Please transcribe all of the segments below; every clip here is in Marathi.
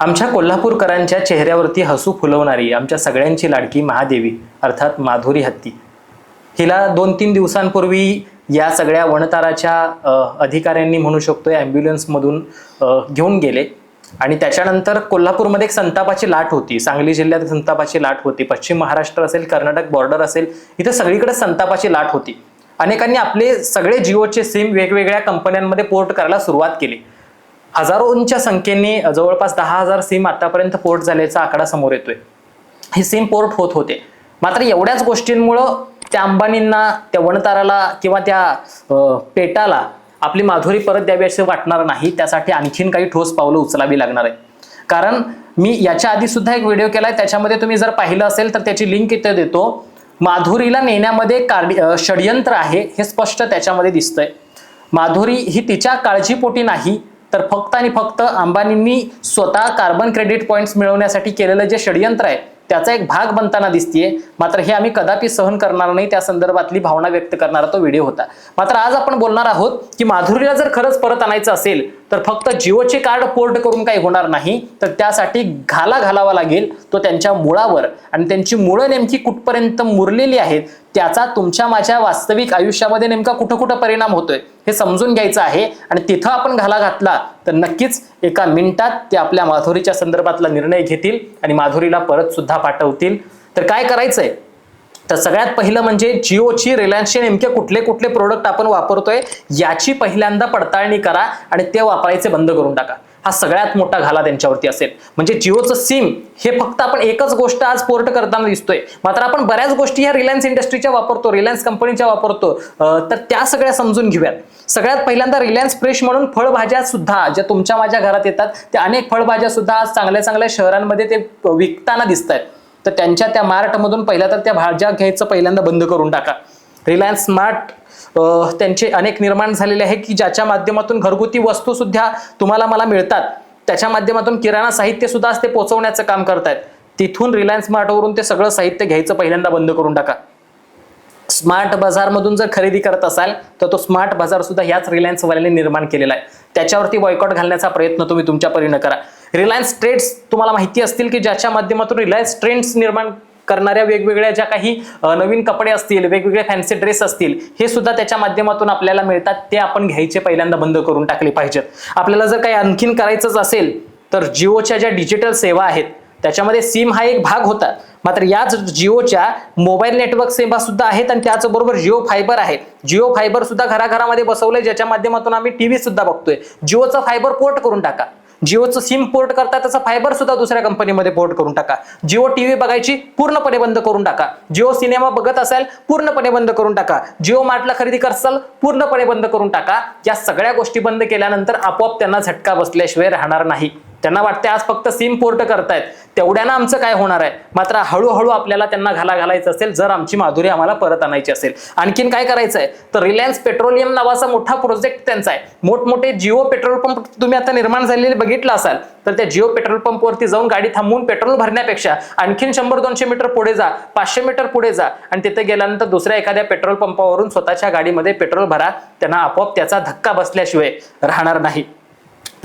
आमच्या कोल्हापूरकरांच्या चेहऱ्यावरती हसू फुलवणारी आमच्या सगळ्यांची लाडकी महादेवी अर्थात माधुरी हत्ती. हिला दोन तीन दिवसांपूर्वी या सगळ्या वणताराच्या अधिकाऱ्यांनी म्हणू शकतो ॲम्ब्युलन्समधून घेऊन गेले. आणि त्याच्यानंतर कोल्हापूरमध्ये एक संतापाची लाट होती. सांगली जिल्ह्यात संतापाची लाट होती. पश्चिम महाराष्ट्र असेल कर्नाटक बॉर्डर असेल इथं सगळीकडे संतापाची लाट होती. अनेकांनी आपले सगळे जिओचे सिम वेगवेगळ्या कंपन्यांमध्ये पोर्ट करायला सुरुवात केली. हजारोंच्या संख्येने जवळपास दहा हजार सिम आतापर्यंत पोर्ट झाल्याचा आकडा समोर येतोय. हे सिम पोर्ट होत होते. मात्र एवढ्याच गोष्टींमुळं त्या अंबानींना त्या वणताराला किंवा त्या पेटाला आपली माधुरी परत द्यावी असे वाटणार नाही. त्यासाठी आणखीन काही ठोस पावलं उचलावी लागणार आहे कारण मी याच्या आधी सुद्धा एक व्हिडिओ केलाय. त्याच्यामध्ये तुम्ही जर पाहिलं असेल तर त्याची लिंक इथे देतो. माधुरीला नेण्यामध्ये कार्डि षडयंत्र आहे हे स्पष्ट त्याच्यामध्ये दिसतंय. माधुरी ही तिच्या काळजीपोटी नाही. तर फक्त आणि फक्त अंबानींनी स्वतः कार्बन क्रेडिट पॉईंट्स मिळवण्यासाठी केलेलं जे षडयंत्र आहे त्याचा एक भाग बनताना दिसतीये. मात्र हे आम्ही कदापि सहन करणार नाही त्या संदर्भातली भावना व्यक्त करणारा तो व्हिडिओ होता. मात्र आज आपण बोलणार आहोत की माधुरीला जर खरंच परत आणायचं असेल तर फक्त जिओचे कार्ड पोर्ट करून काही होणार नाही तर त्यासाठी घाला घालावा लागेल तो त्यांच्या मुळावर. आणि त्यांची मुळं नेमकी कुठपर्यंत मुरलेली आहेत त्याचा तुमच्या माझ्या वास्तविक आयुष्यामध्ये नेमका कुठं कुठं परिणाम होतोय हे समजून घ्यायचं आहे. आणि तिथं आपण घाला घातला तर नक्कीच एका मिनिटात ते आपल्या माधुरीच्या संदर्भातला निर्णय घेतील आणि माधुरीला परत सुद्धा पाठवतील. तर काय करायचंय? तर सगळ्यात पहिलं म्हणजे जिओची रिलायन्सचे नेमके कुठले कुठले प्रोडक्ट आपण वापरतोय याची पहिल्यांदा पडताळणी करा आणि ते वापरायचे बंद करून टाका. हा सगळ्यात मोठा घाला त्यांच्यावरती असेल. म्हणजे जिओचं सिम हे फक्त आपण एकच गोष्ट आज पोर्ट करताना दिसतोय. मात्र आपण बऱ्याच गोष्टी ह्या रिलायन्स इंडस्ट्रीच्या वापरतो रिलायन्स कंपनीच्या वापरतो. तर त्या सगळ्या समजून घेऊयात. सगळ्यात पहिल्यांदा रिलायन्स फ्रेश म्हणून फळभाज्या सुद्धा ज्या तुमच्या माझ्या घरात येतात त्या अनेक फळभाज्या सुद्धा आज चांगल्या चांगल्या शहरांमध्ये ते विकताना दिसत आहेत तर त्यांच्या त्या मार्टमधून पहिल्या तर त्या भाज्या घ्यायचं पहिल्यांदा बंद करून टाका. रिलायन्स स्मार्ट त्यांचे अनेक निर्माण झालेले आहे की ज्याच्या माध्यमातून घरगुती वस्तूसुद्धा तुम्हाला मला मिळतात. त्याच्या माध्यमातून किराणा साहित्य सुद्धा ते पोहोचवण्याचं काम करतायत. तिथून रिलायन्स स्मार्टवरून ते सगळं साहित्य घ्यायचं पहिल्यांदा बंद करून टाका. स्मार्ट बाजारमधून जर खरेदी करत असाल तर तो स्मार्ट बाजार सुद्धा ह्याच रिलायन्सवाल्याने निर्माण केलेला आहे. त्याच्यावरती बॉयकॉट घालण्याचा प्रयत्न तुम्ही तुमच्या परीनं करा. रिलायन्स ट्रेड्स तुम्हाला माहिती असतील की ज्याच्या माध्यमातून रिलायन्स ट्रेंड्स निर्माण करणाऱ्या वेगवेगळ्या ज्या काही नवीन कपडे असतील वेगवेगळे फॅन्सी ड्रेस असतील हे सुद्धा त्याच्या माध्यमातून आपल्याला मिळतात. ते आपण घ्यायचे पहिल्यांदा बंद करून टाकले पाहिजेत. आपल्याला जर काही आणखीन करायचंच असेल तर जिओच्या ज्या डिजिटल सेवा आहेत त्याच्यामध्ये सिम हा एक भाग होता. मात्र याच जिओच्या मोबाईल नेटवर्क सेवा सुद्धा आहेत आणि त्याचबरोबर जिओ फायबर आहे. जिओ फायबर सुद्धा घराघरामध्ये बसवलंय ज्याच्या माध्यमातून आम्ही टीव्ही सुद्धा बघतोय. जिओचं फायबर पोर्ट करून टाका. जिओचं सिम पोर्ट करता त्याचा फायबर सुद्धा दुसऱ्या कंपनीमध्ये पोर्ट करून टाका. जिओ टीव्ही बघायची पूर्णपणे बंद करून टाका. जिओ सिनेमा बघत असाल पूर्णपणे बंद करून टाका. जिओ मार्टला खरेदी करसाल पूर्णपणे बंद करून टाका. या सगळ्या गोष्टी बंद केल्यानंतर आपोआप त्यांना झटका बसल्याशिवाय राहणार नाही. त्यांना वाटते आज फक्त सिम पोर्ट करतायत. तेवढ्यानं आमचं काय होणार आहे? मात्र हळूहळू आपल्याला त्यांना घाला घालायचं असेल जर आमची माधुरी आम्हाला परत आणायची असेल. आणखीन काय करायचं आहे तर रिलायन्स पेट्रोलियम नावाचा मोठा प्रोजेक्ट त्यांचा आहे. मोठमोठे जिओ पेट्रोल पंप तुम्ही आता निर्माण झालेले बघितलं असाल तर त्या जिओ पेट्रोल पंपवरती जाऊन गाडी थांबवून पेट्रोल भरण्यापेक्षा आणखीन शंभर दोनशे मीटर पुढे जा पाचशे मीटर पुढे जा आणि तिथे गेल्यानंतर दुसऱ्या एखाद्या पेट्रोल पंपावरून स्वतःच्या गाडीमध्ये पेट्रोल भरा. त्यांना आपोआप त्याचा धक्का बसल्याशिवाय राहणार नाही.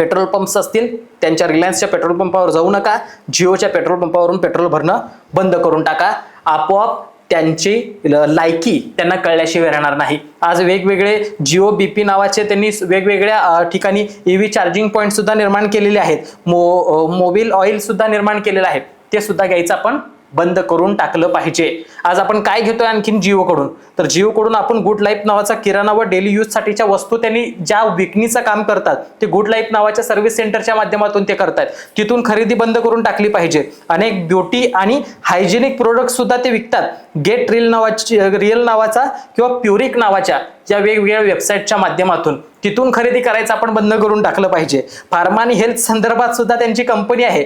पेट्रोल पंप्स असतील त्यांच्या रिलायन्सच्या पेट्रोल पंपावर जाऊ नका जिओच्या पेट्रोल पंपावरून पेट्रोल भरणं बंद करून टाका. आपोआप त्यांची ल- लायकी त्यांना कळल्याशिवाय राहणार नाही. आज वेगवेगळे जिओ बी पी नावाचे त्यांनी वेगवेगळ्या ठिकाणी ई व्ही चार्जिंग पॉईंट सुद्धा निर्माण केलेले आहेत. मो मोबिल ऑइल सुद्धा निर्माण केलेलं आहे. ते सुद्धा घ्यायचं आपण बंद करून टाकलं पाहिजे. आज आपण काय घेतोय आणखीन जिओकडून? तर जिओकडून आपण गुड लाईफ नावाचा किराणा व डेली यूजसाठीच्या वस्तू त्यांनी ज्या विकणीचं काम करतात ते गुड लाईफ नावाच्या सर्व्हिस सेंटरच्या माध्यमातून ते करतात तिथून खरेदी बंद करून टाकली पाहिजे. अनेक ब्युटी आणि हायजेनिक प्रोडक्ट सुद्धा ते विकतात. गेट रील नावाची रिअल नावाचा किंवा प्युरिक नावाच्या या वेगवेगळ्या वेबसाईटच्या माध्यमातून तिथून खरेदी करायचं आपण बंद करून टाकलं पाहिजे. फार्मा आणि हेल्थ संदर्भात सुद्धा त्यांची कंपनी आहे.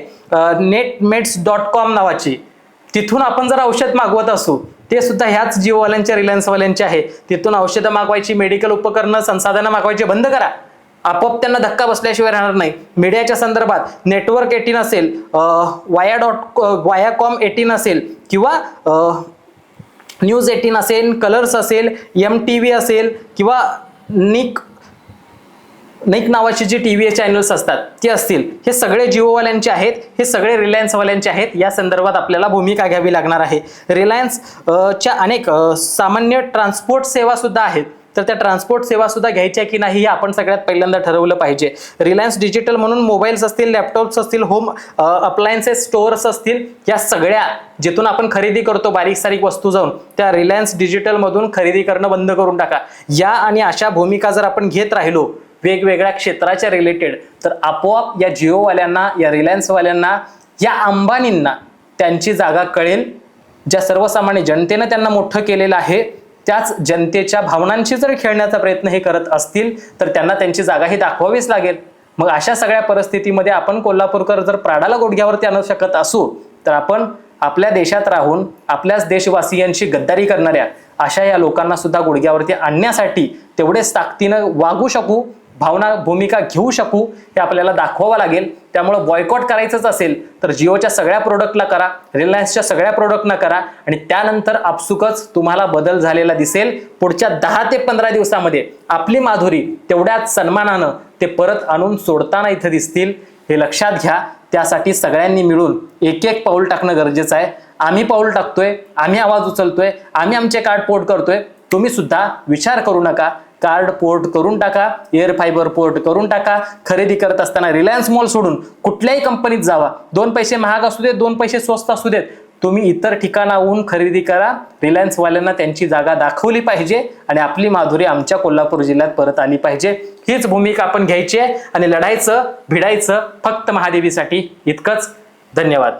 नेट मेट्स डॉट कॉम नावाची. तिथून आपण जर औषध मागवत असू ते सुद्धा ह्याच जिओवाल्यांच्या रिलायन्सवाल्यांचे आहे. तिथून औषधं मागवायची मेडिकल उपकरणं संसाधनं मागवायची बंद करा. आपोआप त्यांना धक्का बसल्याशिवाय राहणार नाही. मीडियाच्या संदर्भात नेटवर्क एटीन असेल वाया डॉट वाया कॉम एटीन असेल किंवा न्यूज एटीन असेल कलर्स असेल एम टी व्ही असेल किंवा निक नाईक नावाचे जे टी व्ही चॅनल्स असतात ते असतील. हे सगळे जिओवाल्यांचे आहेत हे सगळे रिलायन्सवाल्यांचे आहेत. या संदर्भात आपल्याला भूमिका घ्यावी लागणार आहे. रिलायन्स च्या अनेक सामान्य ट्रान्सपोर्ट सेवासुद्धा आहेत. तर त्या ट्रान्सपोर्ट सेवासुद्धा घ्यायच्या की नाही हे आपण सगळ्यात पहिल्यांदा ठरवलं पाहिजे. रिलायन्स डिजिटल म्हणून मोबाईल्स असतील लॅपटॉप्स असतील होम अप्लायन्सेस स्टोअर्स असतील या सगळ्या जिथून आपण खरेदी करतो बारीक सारीक वस्तू जाऊन त्या रिलायन्स डिजिटलमधून खरेदी करणं बंद करून टाका. या आणि अशा भूमिका जर आपण घेत राहिलो वेगवेगळ्या क्षेत्राच्या रिलेटेड तर आपोआप या जिओवाल्यांना या रिलायन्सवाल्यांना या अंबानींना त्यांची जागा कळेल. ज्या सर्वसामान्य जनतेनं त्यांना मोठं केलेलं आहे त्याच जनतेच्या भावनांशी जर खेळण्याचा प्रयत्न हे करत असतील तर त्यांना त्यांची जागा ही दाखवावीच लागेल. मग अशा सगळ्या परिस्थितीमध्ये आपण कोल्हापूरकर जर प्राडाला गुडघ्यावरती आणू शकत असू तर आपण आपल्या देशात राहून आपल्याच देशवासियांशी गद्दारी करणाऱ्या अशा या लोकांना सुद्धा गुडघ्यावरती आणण्यासाठी तेवढेच ताकदीनं वागू शकू भावना भूमिका घेऊ शकू हे आपल्याला दाखवावं लागेल. त्यामुळे बॉयकॉट करायचंच असेल तर जिओच्या सगळ्या प्रोडक्टला करा रिलायन्सच्या सगळ्या प्रोडक्टना करा आणि त्यानंतर आपसुकच तुम्हाला बदल झालेला दिसेल. पुढच्या दहा ते पंधरा दिवसामध्ये आपली माधुरी तेवढ्याच सन्मानानं ते परत आणून सोडताना इथं दिसतील. हे लक्षात घ्या त्यासाठी सगळ्यांनी मिळून एक एक पाऊल टाकणं गरजेचं आहे. आम्ही पाऊल टाकतोय आम्ही आवाज उचलतोय आम्ही आमचे कार्ड पोर्ट करतोय. तुम्ही सुद्धा विचार करू नका. कार्ड पोर्ट करून टाका एअर फायबर पोर्ट करून टाका. खरेदी करत असताना रिलायन्स मॉल सोडून कुठल्याही कंपनीत जावा. दोन पैसे महाग असू देत दोन पैसे स्वस्त असू देत. तुम्ही इतर ठिकाणाहून खरेदी करा. रिलायन्सवाल्यांना त्यांची जागा दाखवली पाहिजे आणि आपली माधुरी आमच्या कोल्हापूर जिल्ह्यात परत आली पाहिजे. हीच भूमिका आपण घ्यायची आहे आणि लढायचं भिडायचं फक्त महादेवीसाठी. इतकंच. धन्यवाद.